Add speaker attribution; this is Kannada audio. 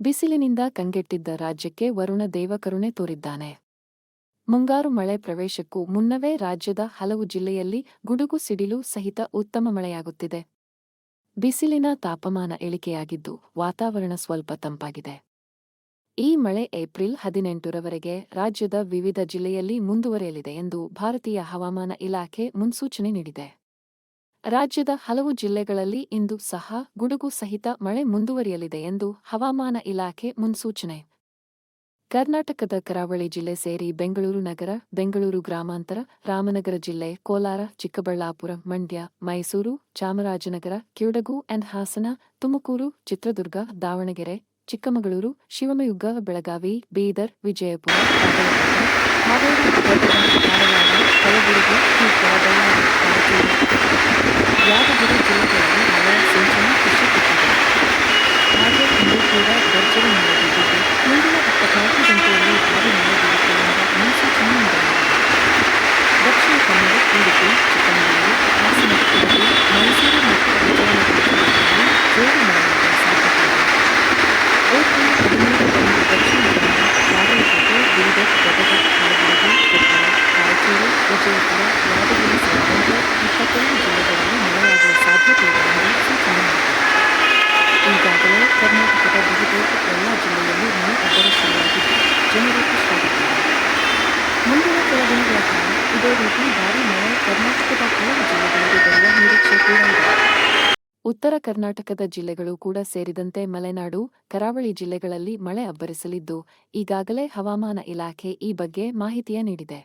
Speaker 1: ಬಿಸಿಲಿನಿಂದ ಕಂಗೆಟ್ಟಿದ್ದ ರಾಜ್ಯಕ್ಕೆ ವರುಣ ದೇವಕರುಣೆ ತೋರಿದ್ದಾನೆ. ಮುಂಗಾರು ಮಳೆ ಪ್ರವೇಶಕ್ಕೂ ಮುನ್ನವೇ ರಾಜ್ಯದ ಹಲವು ಜಿಲ್ಲೆಯಲ್ಲಿ ಗುಡುಗು ಸಿಡಿಲು ಸಹಿತ ಉತ್ತಮ ಮಳೆಯಾಗುತ್ತಿದೆ. ಬಿಸಿಲಿನ ತಾಪಮಾನ ಇಳಿಕೆಯಾಗಿದ್ದು ವಾತಾವರಣ ಸ್ವಲ್ಪ ತಂಪಾಗಿದೆ. ಈ ಮಳೆ ಏಪ್ರಿಲ್ ಹದಿನೆಂಟರವರೆಗೆ ರಾಜ್ಯದ ವಿವಿಧ ಜಿಲ್ಲೆಯಲ್ಲಿ ಮುಂದುವರಿಯಲಿದೆ ಎಂದು ಭಾರತೀಯ ಹವಾಮಾನ ಇಲಾಖೆ ಮುನ್ಸೂಚನೆ ನೀಡಿದೆ. ರಾಜ್ಯದ ಹಲವು ಜಿಲ್ಲೆಗಳಲ್ಲಿ ಇಂದು ಸಹ ಗುಡುಗು ಸಹಿತ ಮಳೆ ಮುಂದುವರಿಯಲಿದೆ ಎಂದು ಹವಾಮಾನ ಇಲಾಖೆ ಮುನ್ಸೂಚನೆ. ಕರ್ನಾಟಕದ ಕರಾವಳಿ ಜಿಲ್ಲೆ ಸೇರಿ ಬೆಂಗಳೂರು ನಗರ, ಬೆಂಗಳೂರು ಗ್ರಾಮಾಂತರ, ರಾಮನಗರ ಜಿಲ್ಲೆ, ಕೋಲಾರ, ಚಿಕ್ಕಬಳ್ಳಾಪುರ, ಮಂಡ್ಯ, ಮೈಸೂರು, ಚಾಮರಾಜನಗರ ಕ್ಯೂಡಗು ಅಂಡ್ ಹಾಸನ, ತುಮಕೂರು, ಚಿತ್ರದುರ್ಗ, ದಾವಣಗೆರೆ, ಚಿಕ್ಕಮಗಳೂರು, ಶಿವಮೊಗ್ಗ, ಬೆಳಗಾವಿ, ಬೀದರ್, ವಿಜಯಪುರ ಹಾವೇರಿ ಕೂಡ ಭರ್ಜರಿ ಮಳೆ ಬಿದ್ದಿದ್ದು ಮುಂದಿನ ಇಪ್ಪತ್ನಾಲ್ಕು ಗಂಟೆಯಲ್ಲಿ ಭಾರೀ ಮಳೆ ಬೀಳುತ್ತೆ ಎಂಬ ಮುನ್ಸೂಚನೆ ನೀಡಲಾಗಿದೆ ದಕ್ಷಿಣ ಕನ್ನಡ ಉಡುಪಿ ಚಿಕ್ಕಮಗಳೂರು ಹಾಸನ ಕೊಡಗು ಮೈಸೂರು ಮತ್ತು ವಿಜಯನಗರ ಜಿಲ್ಲೆಗಳಲ್ಲಿ ಜೋರು ಮಳೆಯಾಗುವ ಸಾಧ್ಯತೆ ಇದೆ ಏಪ್ರಿಲ್ ಹದಿಮೂರರಂದು ದಕ್ಷಿಣ ಕನ್ನಡ ಬಾಗಲಕೋಟೆ ಬೀದರ್ ಗದಗ ಕಲಬುರಗಿ ಕೊಪ್ಪಳ ರಾಯಚೂರು ವಿಜಯಪುರ ಇದೇ ರೀತಿ ಭಾರಿ ಮಳೆ, ಕರ್ನಾಟಕದ ಹಲವು ಜಿಲ್ಲೆಗಳಿಗೆ ಬರುವ ನಿರೀಕ್ಷೆ ಕೂಡ ಇದೆ. ಉತ್ತರ ಕರ್ನಾಟಕದ ಜಿಲ್ಲೆಗಳು ಕೂಡ ಸೇರಿದಂತೆ ಮಲೆನಾಡು, ಕರಾವಳಿ ಜಿಲ್ಲೆಗಳಲ್ಲಿ ಮಳೆ ಅಬ್ಬರಿಸಲಿದ್ದು, ಈಗಾಗಲೇ ಹವಾಮಾನ ಇಲಾಖೆ ಈ ಬಗ್ಗೆ ಮಾಹಿತಿಯ ನೀಡಿದೆ.